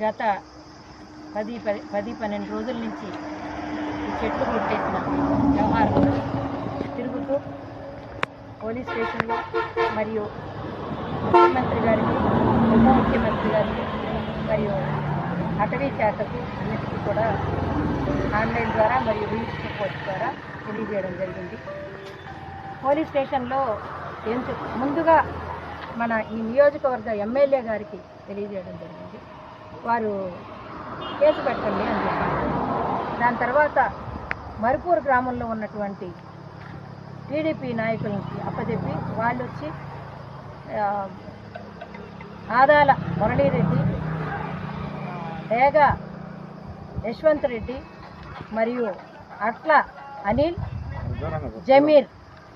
గత పది పది పది పన్నెండు రోజుల నుంచి ఈ చెట్లు కొట్టేసిన వ్యవహారం తిరుగుతూ పోలీస్ స్టేషన్లో మరియు ముఖ్యమంత్రి గారికి ఉప ముఖ్యమంత్రి గారికి మరియు అటవీ శాఖకు అన్నిటికీ కూడా ఆన్లైన్ ద్వారా మరియు రిజిస్టర్ రిపోర్ట్ ద్వారా తెలియజేయడం జరిగింది. పోలీస్ స్టేషన్లో ఏం ముందుగా మన ఈ నియోజకవర్గ ఎమ్మెల్యే గారికి తెలియజేయడం జరిగింది. వారు కేసు పెట్టండి అని చెప్పారు. దాని తర్వాత మరుపూర్ గ్రామంలో ఉన్నటువంటి టీడీపీ నాయకులకి అప్పచెప్పి వాళ్ళు వచ్చి ఆదాల మురళీరెడ్డి ఆ, డేగా యశ్వంత్ రెడ్డి మరియు అట్ల అనిల్ జమీర్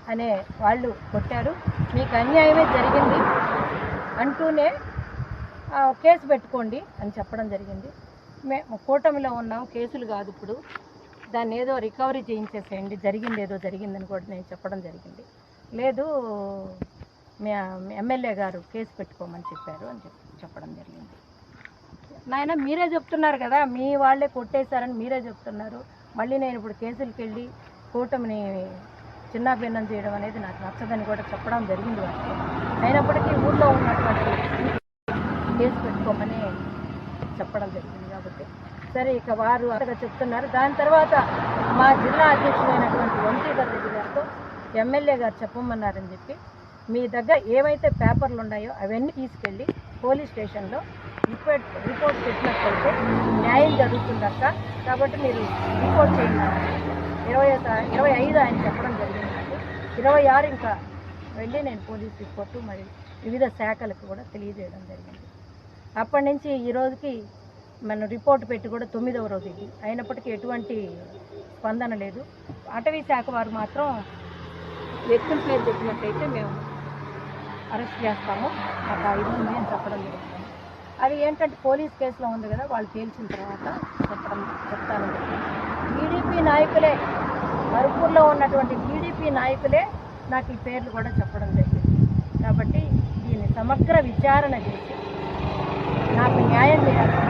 అనే వాళ్ళు కొట్టారు. మీకు అన్యాయమే జరిగింది అంటూనే కేసు పెట్టుకోండి అని చెప్పడం జరిగింది. మేము కూటమిలో ఉన్నాం కేసులు కాదు ఇప్పుడు. దాన్ని ఏదో రికవరీ చేయించేసేయండి. జరిగింది ఏదో జరిగిందని కూడా నేను చెప్పడం జరిగింది. లేదు మీ ఎమ్మెల్యే గారు కేసు పెట్టుకోమని చెప్పారు అని చెప్పి చెప్పడం జరిగింది. నాయన మీరే చెప్తున్నారు కదా మీ వాళ్ళే కొట్టేశారని మీరే చెప్తున్నారు. మళ్ళీ నేను ఇప్పుడు కేసులకి వెళ్ళి కూటమిని చిన్నాభిన్నం చేయడం అనేది నాకు నచ్చదని కూడా చెప్పడం జరిగింది వారికి అయినప్పటికీ ఊళ్ళో ఉన్నటువంటి కేసు పెట్టుకోమని చెప్పడం జరిగింది కాబట్టి. సరే ఇక వారు అంతగా చెప్తున్నారు. దాని తర్వాత మా జిల్లా అధ్యక్షుడైనటువంటి వంశీధర్ రెడ్డి గారితో ఎమ్మెల్యే గారు చెప్పమన్నారని చెప్పి మీ దగ్గర ఏవైతే పేపర్లు ఉన్నాయో అవన్నీ తీసుకెళ్ళి పోలీస్ స్టేషన్లో రిపోర్ట్ రిపోర్ట్ పెట్టినట్లయితే న్యాయం జరుగుతుందక్క కాబట్టి మీరు రిపోర్ట్ చేయండి. ఇరవై ఇరవై ఐదు ఆయన చెప్పడం జరిగింది ఇరవై ఆరు ఇంకా వెళ్ళి నేను పోలీస్ రిపోర్టు మరి వివిధ శాఖలకు కూడా తెలియజేయడం జరిగింది. అప్పటి నుంచి ఈ రోజుకి మనం రిపోర్ట్ పెట్టి కూడా తొమ్మిదవ రోజు ఇది. అయినప్పటికీ ఎటువంటి స్పందన లేదు. అటవీ శాఖ వారు మాత్రం వ్యక్తుల పేరు చెప్పినట్టయితే మేము అరెస్ట్ చేస్తాము. మాకు ఐదు ఉంది అని చెప్పడం జరుగుతుంది అది ఏంటంటే పోలీస్ కేసులో ఉంది కదా వాళ్ళు తేల్చిన తర్వాత చెప్పడం చెప్తాను. టీడీపీ నాయకులే మరుపూర్లో ఉన్నటువంటి టీడీపీ నాయకులే నాకు ఈ పేర్లు కూడా చెప్పడం జరిగింది. కాబట్టి దీన్ని సమగ్ర విచారణ చేసి నాకు న్యాయం చేయాల్సిన